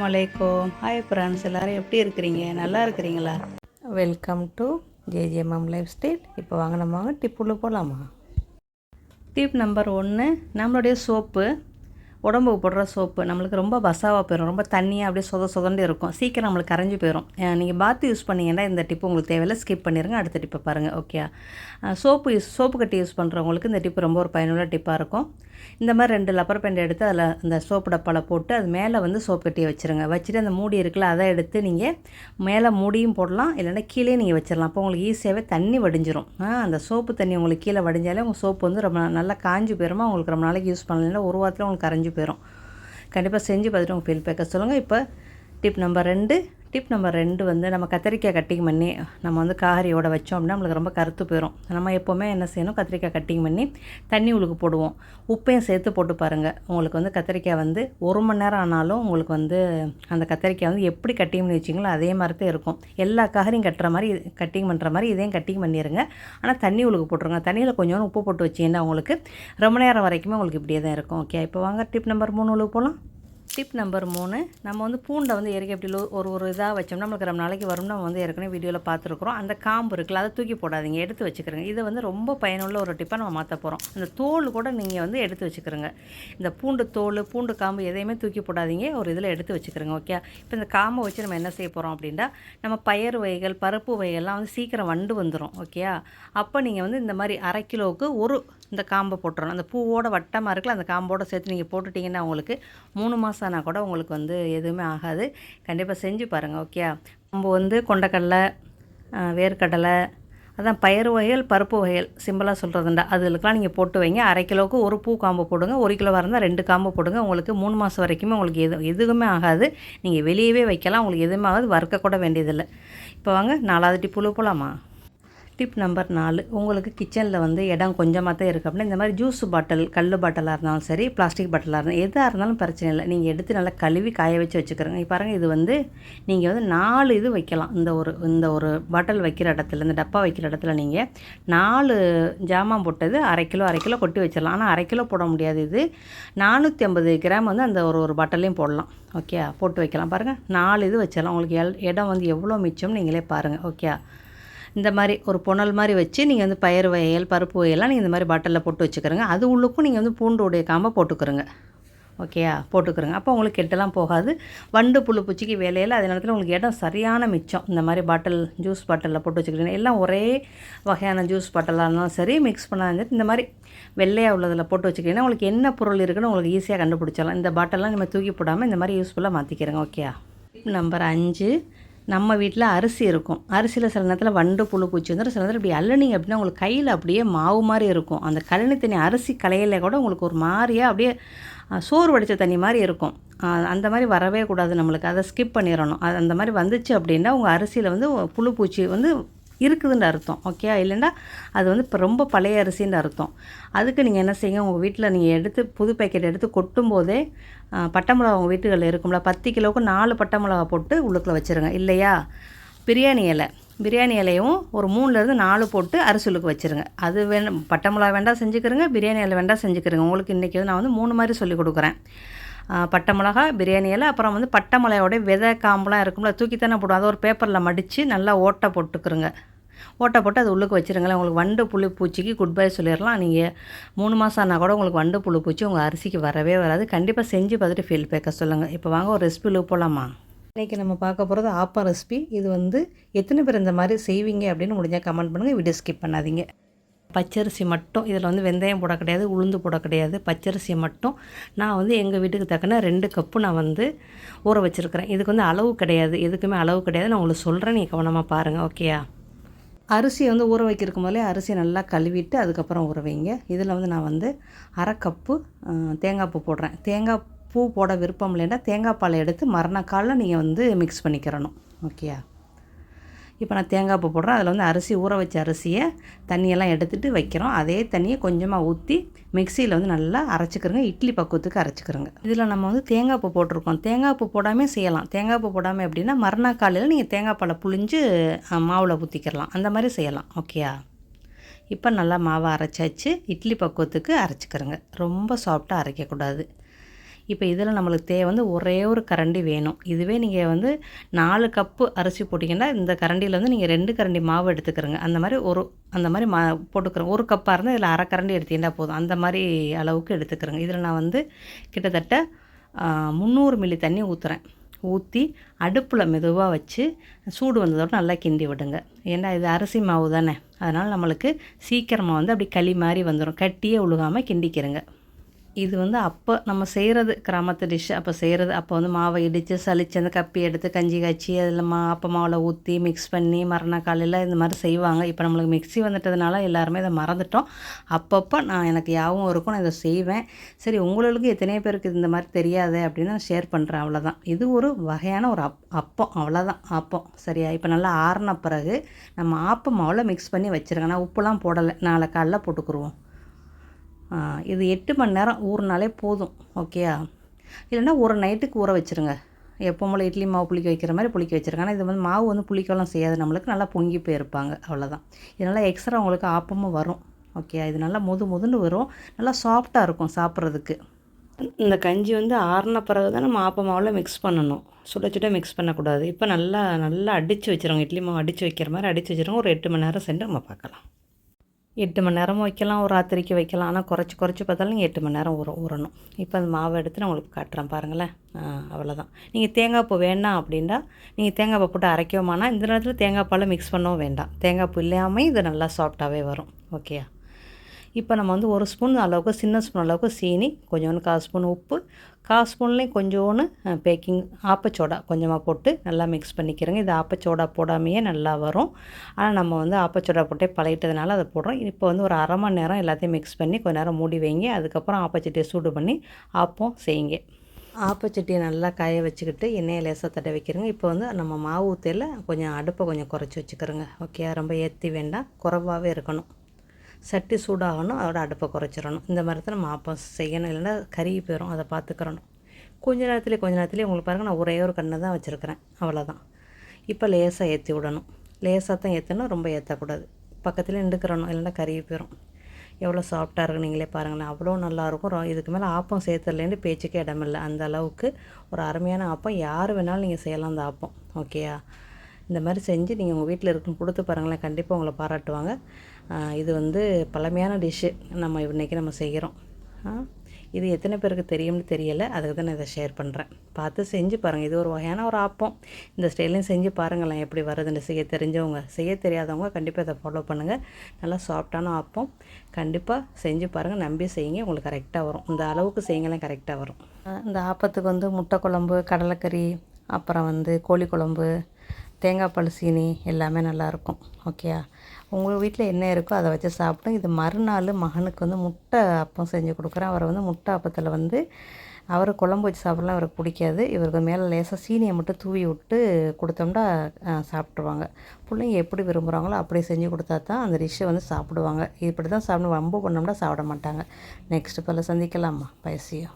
அஸ்ஸலாமு அலைக்கும். Hi friends எல்லோரும் எப்படி இருக்கிறீங்க? நல்லா இருக்கிறீங்களா? Welcome to JJMM life style இப்போ வாங்க நம்ம டிப்புள்ள போகலாமா டிப் நம்பர் ஒன்று நம்மளுடைய சோப்பு உடம்புக்கு போடுற சோப்பு நம்மளுக்கு ரொம்ப பசாவாக போயிடும் ரொம்ப தண்ணியாக அப்படியே சொத சொதண்டு இருக்கும். சீக்கிரம் நம்மளுக்கு கரைஞ்சி போயிடும் நீங்கள் பாத்து யூஸ் பண்ணீங்கன்னா இந்த டிப்பு உங்களுக்கு தேவையில்லை. ஸ்கிப் பண்ணிடுங்க அடுத்த டிப்பை பாருங்கள் ஓகே சோப்பு யூஸ் சோப்பு கட்டி யூஸ் பண்ணுறவங்களுக்கு இந்த டிப்பு ரொம்ப ஒரு பயனுள்ள டிப்பாக இருக்கும். இந்த மாதிரி ரெண்டு லப்பர் பேண்ட் எடுத்து அதில் அந்த சோப்பு டப்பாவில் போட்டு அது மேலே வந்து சோப்பு கட்டியை வச்சுருங்க. வச்சுட்டு அந்த மூடி இருக்குல்ல அதை எடுத்து நீங்கள் மேலே மூடியும் போடலாம். இல்லைன்னா கீழே நீங்கள் வச்சிடலாம் அப்போ உங்களுக்கு ஈஸியாகவே தண்ணி வடிஞ்சிரும். அந்த சோப்பு தண்ணி உங்களுக்கு கீழே வடிஞ்சாலே உங்கள் சோப்பு வந்து ரொம்ப நல்லா காஞ்சி போயிருமா? உங்களுக்கு ரொம்ப நாளைக்கு யூஸ் பண்ணலாம் ஒரு வாரத்தில் உங்களுக்கு கரைஞ்சி போயிடும் கண்டிப்பாக செஞ்சு பார்த்துட்டு உங்கள் ஃபீல்பேக்கை சொல்லுங்கள் இப்போ டிப் நம்பர் ரெண்டு. டிப் நம்பர் ரெண்டு வந்து நம்ம கத்திரிக்காய் கட்டிங் பண்ணி நம்ம வந்து காரியோட வச்சோம் அப்படின்னா நம்மளுக்கு ரொம்ப கருத்து போயிடும் நம்ம எப்போவுமே என்ன செய்யணும்? கத்திரிக்காய் கட்டிங் பண்ணி தண்ணி உளுக்கு போடுவோம். உப்பையும் சேர்த்து போட்டு பாருங்கள் உங்களுக்கு வந்து கத்திரிக்காய் வந்து ஒரு மணி நேரம் ஆனாலும் உங்களுக்கு வந்து அந்த கத்திரிக்காய் வந்து எப்படி கட்டிங் பண்ணி வச்சிங்களோ அதே மாதிரி தான் இருக்கும். எல்லா காகரியும் கட்டுற மாதிரி கட்டிங் பண்ணுற மாதிரி இதையும் கட்டிங் பண்ணிடுங்க ஆனால் தண்ணி உளுக்கு போட்டுருங்க. தண்ணியில் கொஞ்சோண்டு உப்பு போட்டு வச்சிங்கன்னா உங்களுக்கு ரொம்ப நேரம் வரைக்குமே உங்களுக்கு இப்படியே தான் இருக்கும் ஓகே இப்போ வாங்க டிப் நம்பர் மூணு உளுக்கு போகலாம் டிப் நம்பர் மூணு நம்ம வந்து பூண்டை வந்து இறக்கி எப்படி ஒரு ஒரு இதாக வச்சோம்னா நம்மளுக்கு ரொம்ப நாளைக்கு வரும்னா நம்ம வந்து ஏற்கனவே வீடியோவில் பார்த்துருக்குறோம். அந்த காம்பு இருக்குல்ல அதை தூக்கி போடாதீங்க எடுத்து வச்சுக்கிறங்க. இது வந்து ரொம்ப பயனுள்ள ஒரு டிப்பாக நம்ம மாற்ற போகிறோம் அந்த தோல் கூட நீங்கள் வந்து எடுத்து வச்சுக்கிறங்க. இந்த பூண்டு தோல் பூண்டு காம்பு எதையுமே தூக்கி போடாதீங்க ஒரு இதில் எடுத்து வச்சுக்கிறங்க ஓகே இப்போ இந்த காம்பை வச்சு நம்ம என்ன செய்ய போகிறோம் அப்படின்னா நம்ம பயறு வகைகள் பருப்பு வகைகள்லாம் வந்து சீக்கிரம் வண்டு வந்துடும் ஓகே அப்போ நீங்கள் வந்து இந்த மாதிரி அரை கிலோவுக்கு ஒரு இந்த காம்பை போட்டுறணும். அந்த பூவோட வட்டமாக இருக்குல்ல அந்த காம்போட சேர்த்து நீங்கள் போட்டுட்டிங்கன்னா உங்களுக்கு மூணு மாதம் ஆனால் கூட உங்களுக்கு வந்து எதுவுமே ஆகாது. கண்டிப்பாக செஞ்சு பாருங்கள் ஓகே நம்ம வந்து கொண்டக்கடலை வேர்க்கடலை அதான் பயிறு வகைகள் பருப்பு வகைகள் சிம்பிளாக சொல்கிறதுண்டா அதுகளுக்கெலாம் நீங்கள் போட்டு வைங்க. அரை கிலோவுக்கு ஒரு பூ காம்பு போடுங்க. ஒரு கிலோவாக இருந்தால் ரெண்டு காம்பு போடுங்க. உங்களுக்கு மூணு மாதம் வரைக்குமே உங்களுக்கு எது எதுவுமே ஆகாது. நீங்கள் வெளியவே வைக்கலாம். உங்களுக்கு எதுவுமே ஆகாது. வறுக்கக்கூட வேண்டியதில்லை. இப்போ வாங்க நாலாவது டிப்புழு போகலாமா டிப் நம்பர் நாலு உங்களுக்கு கிச்சனில் வந்து இடம் கொஞ்சமாக தான் இருக்குது அப்படின்னா இந்த மாதிரி ஜூஸ் பாட்டில் கல் பாட்டிலாக இருந்தாலும் சரி பிளாஸ்டிக் பாட்டிலாக இருந்தாலும் எதாக இருந்தாலும் பிரச்சனை இல்லை. நீங்கள் எடுத்து நல்லா கழுவி காய வச்சு வச்சுக்கிறோங்க. இப்போ பாருங்கள் இது வந்து நீங்கள் வந்து நாலு இது வைக்கலாம். இந்த ஒரு இந்த ஒரு பாட்டில் வைக்கிற இடத்துல இந்த டப்பா வைக்கிற இடத்துல நீங்கள் நாலு ஜாமான் போட்டது அரை கிலோ அரை கிலோ கொட்டி வச்சிடலாம். ஆனால் அரை கிலோ போட முடியாது இது. நானூற்றி ஐம்பது கிராம் வந்து அந்த ஒரு ஒரு பாட்டிலையும் போடலாம். ஓகே போட்டு வைக்கலாம். பாருங்கள் நாலு இது வச்சிடலாம். உங்களுக்கு எல் இடம் வந்து எவ்வளோ மிச்சம்னு நீங்களே பாருங்கள் ஓகே இந்த மாதிரி ஒரு புனல் மாதிரி வச்சு நீங்கள் வந்து பயிர் வகைகள் பருப்பு வகையெல்லாம் நீங்கள் இந்த மாதிரி பாட்டிலில் போட்டு வச்சுக்கிறோங்க. அது உள்ளுக்கும் நீங்கள் வந்து பூண்டோடைய காம்பை போட்டுக்கிறோங்க. ஓகேயா போட்டுக்கிறோங்க. அப்போ உங்களுக்கு கெட்டெல்லாம் போகாது. வண்டு புழு பூச்சிக்கு வேலையில் அதே நேரத்தில் உங்களுக்கு இடம் சரியான மிச்சம். இந்த மாதிரி பாட்டில் ஜூஸ் பாட்டிலில் போட்டு வச்சுக்கிறீங்க. எல்லாம் ஒரே வகையான ஜூஸ் பாட்டிலாக இருந்தாலும் சரி மிக்ஸ் பண்ணாலும் சரி இந்த மாதிரி வெள்ளையாக உள்ளதில் போட்டு வச்சுக்கிறீங்கன்னா உங்களுக்கு என்ன பொருள் இருக்குன்னு உங்களுக்கு ஈஸியாக கண்டுபிடிச்சிடலாம். இந்த பாட்டிலெலாம் நம்ம தூக்கி போடாமல் இந்த மாதிரி யூஸ்ஃபுல்லாக மாற்றிக்கிறோங்க ஓகேயா நம்பர் அஞ்சு. நம்ம வீட்டில் அரிசி இருக்கும். அரிசியில் சில நேரத்தில் வண்டு புழு பூச்சி வந்துடும் சில நேரத்தில் இப்படி அள்ளனிங்க அப்படின்னா உங்களுக்கு கையில் அப்படியே மாவு மாதிரி இருக்கும். அந்த கழனி தண்ணி அரிசி கலையில கூட உங்களுக்கு ஒரு மாதிரியாக அப்படியே சோறு வடித்த தண்ணி மாதிரி இருக்கும். அந்த மாதிரி வரவே கூடாது நம்மளுக்கு. அதை ஸ்கிப் பண்ணிடணும். அது அந்த மாதிரி வந்துச்சு அப்படின்னா உங்கள் அரிசியில் வந்து புழு பூச்சி வந்து இருக்குதுன்னு அர்த்தம். ஓகே இல்லைன்னா அது வந்து இப்போ ரொம்ப பழைய அரிசின்னு அர்த்தம். அதுக்கு நீங்கள் என்ன செய்யுங்க? உங்கள் வீட்டில் நீங்கள் எடுத்து புது பேக்கெட் எடுத்து கொட்டும் போதே பட்டை மிளகா உங்கள் வீட்டுகளில் இருக்கும்ல பத்து கிலோவுக்கு நாலு பட்டை மிளகா போட்டு உள்ளுக்குள்ளே வச்சுருங்க. இல்லையா? பிரியாணி இலை. பிரியாணி இலையும் ஒரு மூணுலேருந்து நாலு போட்டு அரிசலுக்கு வச்சுருங்க. அது வேணும் பட்டை மிளகா வேண்டாம் செஞ்சுக்கிறங்க பிரியாணி இலை வேண்டாம் செஞ்சுக்கிறங்க. உங்களுக்கு இன்றைக்கி வந்து நான் வந்து மூணு மாதிரி சொல்லி கொடுக்குறேன். பட்டை மிளகா பிரியாணி இலை அப்புறம் வந்து பட்டை மிளகாயோட விதை காம்பெலாம் இருக்கும்ல தூக்கித்தானே போடும் அதை ஒரு பேப்பரில் மடித்து நல்லா ஓட்டை போட்டுக்கிறங்க. ஓட்டை போட்டு அது உள்ளுக்கு வச்சுருங்களேன். உங்களுக்கு வண்டு புழு பூச்சிக்கு குட் பை சொல்லிடலாம். நீங்கள் மூணு மாதம் ஆனால் கூட உங்களுக்கு வண்டு புழு பூச்சி உங்கள் அரிசிக்கு வரவே வராது. கண்டிப்பாக செஞ்சு பார்த்துட்டு ஃபீல் பேக்க சொல்லுங்கள் இப்போ வாங்க ஒரு ரெசிபி போகலாமா இன்றைக்கி நம்ம பார்க்க போகிறது ஆப்பா ரெசிபி இது வந்து எத்தனை பேர் இந்த மாதிரி செய்வீங்க அப்படின்னு முடிஞ்சால் கமெண்ட் பண்ணுங்கள் வீடியோ ஸ்கிப் பண்ணாதீங்க. பச்சரிசி மட்டும். இதில் வந்து வெந்தயம் போட கிடையாது உளுந்து போட கிடையாது. பச்சரிசி மட்டும். நான் வந்து எங்கள் வீட்டுக்கு தக்கன ரெண்டு கப்பு நான் வந்து ஊற வச்சுருக்கிறேன். இதுக்கு வந்து அளவு கிடையாது. எதுக்குமே அளவு கிடையாது. நான் உங்களுக்கு சொல்கிறேன் நீங்கள் கவனமாக பாருங்கள் ஓகேயா அரிசியை வந்து ஊற வைக்கிறதுக்கு முதலே அரிசியை நல்லா கழுவிட்டு அதுக்கப்புறம் ஊற வைங்க. இதில் வந்து நான் வந்து அரை கப்பு தேங்காய் பூ போடுறேன். தேங்காய் பூ போட விருப்பம் இல்லைன்னா தேங்காய் பாலை எடுத்து மறுநாள் நீங்கள் வந்து மிக்ஸ் பண்ணிக்கிறணும். ஓகேயா இப்போ நான் தேங்காய் பூ போடுறேன். அதில் வந்து அரிசி ஊற வச்ச அரிசியை தண்ணியெல்லாம் எடுத்துகிட்டு வைக்கிறோம். அதே தண்ணியை கொஞ்சமாக ஊற்றி மிக்சியில் வந்து நல்லா அரைச்சிக்கிறோங்க. இட்லி பக்குவத்துக்கு அரைச்சிக்கிறோங்க. இதில் நம்ம வந்து தேங்காய் பூ போட்டிருக்கோம். தேங்காய் பூ போடாமல் செய்யலாம். தேங்காய் பூ போடாமல் எப்படின்னா மறுநாள் காலையில் நீங்கள் தேங்காய் பாலை புழிஞ்சு மாவில் ஊற்றிக்கிறலாம் அந்த மாதிரி செய்யலாம். ஓகேயா? இப்போ நல்லா மாவை அரைச்சாச்சு. இட்லி பக்குவத்துக்கு அரைச்சிக்கிறோங்க. ரொம்ப சாஃப்டாக அரைக்கக்கூடாது. இப்போ இதில் நம்மளுக்கு தேவை வந்து ஒரே ஒரு கரண்டி வேணும். இதுவே நீங்கள் வந்து நாலு கப்பு அரிசி போட்டிங்கன்னா இந்த கரண்டியில் வந்து நீங்கள் ரெண்டு கரண்டி மாவு எடுத்துக்கிறங்க. அந்த மாதிரி ஒரு அந்த மாதிரி மா போட்டுக்கிறோம். ஒரு கப்பாக இருந்தால் இதில் அரை கரண்டி எடுத்தீங்கன்னா போதும். அந்த மாதிரி அளவுக்கு எடுத்துக்கிறேங்க. இதில் நான் வந்து கிட்டத்தட்ட முந்நூறு மில்லி தண்ணி ஊற்றுறேன் ஊற்றி அடுப்பில் மெதுவாக வச்சு சூடு வந்ததோடு நல்லா கிண்டி விடுங்க. ஏன்னா இது அரிசி மாவு தானே. அதனால் நம்மளுக்கு சீக்கிரமாக வந்து அப்படி களி மாதிரி வந்துடும் கட்டியே உழுகாமல் கிண்டிக்கிறேங்க. இது வந்து அப்போ நம்ம செய்கிறது கிராமத்து டிஷ் அப்போ செய்கிறது அப்போ வந்து மாவை இடித்து சலித்து அந்த கப்பி எடுத்து கஞ்சி காய்ச்சி அதில் மா அப்போ மாவில் ஊற்றி மிக்ஸ் பண்ணி மறுநாள் காலையில் இந்த மாதிரி செய்வாங்க. இப்போ நம்மளுக்கு மிக்ஸி வந்துட்டதுனால எல்லாருமே இதை மறந்துட்டோம். அப்பப்போ நான் எனக்கு யாவும் இருக்கும் நான் இதை செய்வேன். சரி உங்களுக்கு எத்தனையோ பேருக்கு இந்த மாதிரி தெரியாது அப்படின்னு நான் ஷேர் பண்ணுறேன் அவ்வளோதான் இது ஒரு வகையான ஒரு அப் அப்பம் அவ்வளோதான் அப்பம். சரியா? இப்போ நல்லா ஆறின பிறகு நம்ம ஆப்ப மாவில் மிக்ஸ் பண்ணி வச்சுருக்கேன். நான் உப்புலாம் போடலை. நாளை காலைல போட்டுக்குருவோம். இது எட்டு மணி நேரம் ஊறினாலே போதும் ஓகேயா இல்லைன்னா ஒரு நைட்டுக்கு ஊற வச்சுருங்க. எப்போ போல் இட்லி மாவு புளிக்க வைக்கிற மாதிரி புளிக்க வச்சுருங்க. ஆனால் இது வந்து மாவு வந்து புளிக்கலாம் செய்யாது. நம்மளுக்கு நல்லா பொங்கி போயிருப்பாங்க அவ்வளோதான் இதனால் எக்ஸ்ட்ரா உங்களுக்கு ஆப்பமும் வரும் ஓகே இது நல்லா முது முதுன்னு வரும். நல்லா சாஃப்டாக இருக்கும் சாப்பிட்றதுக்கு. இந்த கஞ்சி வந்து ஆறின பிறகு தான் நம்ம ஆப்ப மாவில் மிக்ஸ் பண்ணணும். சுட சுட மிக்ஸ் பண்ணக்கூடாது. இப்போ நல்லா நல்லா அடித்து வச்சிருவோம். இட்லி மாவு அடித்து வைக்கிற மாதிரி அடித்து வச்சிருவோம். ஒரு எட்டு மணி நேரம் சென்று நம்ம பார்க்கலாம். எட்டு மணி நேரமும் வைக்கலாம் ஒரு ராத்திரிக்கு வைக்கலாம். ஆனால் குறைச்சி குறைச்சி பார்த்தாலும் நீங்கள் எட்டு மணி நேரம் ஊற ஊறணும். இப்போ அந்த மாவை எடுத்து நான் உங்களுக்கு காட்டுறேன் பாருங்களேன். அவ்வளோதான் நீங்கள் தேங்காய் பூ வேண்டாம் அப்படின்னா நீங்கள் தேங்காய் பூ போட்டு அரைக்கவுமானா இந்த நேரத்தில் தேங்காய் பால் மிக்ஸ் பண்ணவும் வேண்டாம். தேங்காய் பூ இல்லாமல் இது நல்லா சாஃப்டாகவே வரும். ஓகேயா இப்போ நம்ம வந்து ஒரு ஸ்பூன் அளவுக்கு சின்ன ஸ்பூன் அளவுக்கு சீனி கொஞ்சோண்டு கால் ஸ்பூன் உப்பு. கால் ஸ்பூன்லேயும் கொஞ்சோன்னு பேக்கிங் ஆப்பச்சோடா கொஞ்சமாக போட்டு நல்லா மிக்ஸ் பண்ணிக்கிறோங்க. இது ஆப்பச்சோடா போடாமையே நல்லா வரும். ஆனால் நம்ம வந்து ஆப்பச்சோடா போட்டே பழகிட்டதுனால அதை போடுறோம். இப்போ வந்து ஒரு அரை மணி நேரம் எல்லாத்தையும் மிக்ஸ் பண்ணி கொஞ்ச நேரம் மூடி வைங்க. அதுக்கப்புறம் ஆப்பச்சட்டியை சூடு பண்ணி ஆப்பம் செய்யுங்க. ஆப்பச்சட்டியை நல்லா காய வச்சுக்கிட்டு எண்ணெயை லேசாக தட்ட வைக்கிறோங்க. இப்போ வந்து நம்ம மாவு ஊற்றியில் கொஞ்சம் அடுப்பை கொஞ்சம் குறைச்சி வச்சுக்கிறோங்க. ஓகே ரொம்ப ஏற்றி வேண்டாம். குறவாகவே இருக்கணும். சட்டி சூடாகணும் அதோட அடுப்பை குறைச்சிடணும். இந்த மாதிரி தான் நம்ம ஆப்பம் செய்யணும். இல்லைன்னா கருகி போயிடும் அதை பார்த்துக்கிறணும். கொஞ்ச நேரத்துலேயே கொஞ்ச நேரத்துலேயே உங்களுக்கு பாருங்கள் நான் ஒரே ஒரு கண்ணை தான் வச்சுருக்கிறேன். அவ்வளோதான் இப்போ லேசாக ஏற்றி விடணும். லேசாக தான் ஏற்றணும் ரொம்ப ஏற்றக்கூடாது பக்கத்தில் நின்றுக்கிறணும். இல்லைன்னா கருகி போயிடும் எவ்வளோ சாஃப்டாக இருக்கு நீங்களே பாருங்களேன். அவ்வளோ நல்லாயிருக்கும் இதுக்கு மேலே ஆப்பம் சேர்த்துடலேன்னு பேச்சுக்கே இடமில்லை. அந்த அளவுக்கு ஒரு அருமையான ஆப்பம். யார் வேணாலும் நீங்கள் செய்யலாம் அந்த ஆப்பம். ஓகேயா? இந்த மாதிரி செஞ்சு நீங்கள் உங்கள் வீட்டில் இருக்கும் கொடுத்து பாருங்களேன். கண்டிப்பாக உங்களை பாராட்டுவாங்க. இது வந்து பழமையான டிஷ்ஷு நம்ம இன்றைக்கி நம்ம செய்கிறோம் இது எத்தனை பேருக்கு தெரியும்னு தெரியலை. அதுக்கு தான் நான் இதை ஷேர் பண்ணுறேன் பார்த்து செஞ்சு பாருங்கள் இது ஒரு வகையான ஒரு ஆப்பம். இந்த ஸ்டைலையும் செஞ்சு பாருங்களேன் எப்படி வருதுன்னு. செய்ய தெரிஞ்சவங்க செய்ய தெரியாதவங்க கண்டிப்பாக இதை ஃபாலோ பண்ணுங்கள் நல்லா சாஃப்டான ஆப்பம். கண்டிப்பாக செஞ்சு பாருங்கள் நம்பி செய்யுங்க. உங்களுக்கு கரெக்டாக வரும். இந்த அளவுக்கு செய்யுங்களேன் கரெக்டாக வரும். இந்த ஆப்பத்துக்கு வந்து முட்டை குழம்பு கடலைக்கறி அப்புறம் வந்து கோழி குழம்பு தேங்காய் பால் சீனி எல்லாமே நல்லாயிருக்கும். ஓகேயா உங்கள் வீட்டில் என்ன இருக்கோ அதை வச்சு சாப்பிட்டோம் இது மறுநாள் மகனுக்கு வந்து முட்டை அப்பம் செஞ்சு கொடுக்குறேன். அவரை வந்து முட்டை அப்பத்தில் வந்து அவர் குழம்பு வச்சு சாப்பிட்லாம் அவருக்கு பிடிக்காது. இவருக்கு மேலே லேசாக சீனியை மட்டும் தூவி விட்டு கொடுத்தோம்னா சாப்பிட்ருவாங்க பிள்ளைங்க எப்படி விரும்புகிறாங்களோ அப்படி செஞ்சு கொடுத்தா தான் அந்த டிஷ்ஷை வந்து சாப்பிடுவாங்க. இப்படி தான் சாப்பிட ரொம்ப பண்ணோம்னா சாப்பிட மாட்டாங்க. நெக்ஸ்ட் பல சந்திக்கலாமா பைசியோ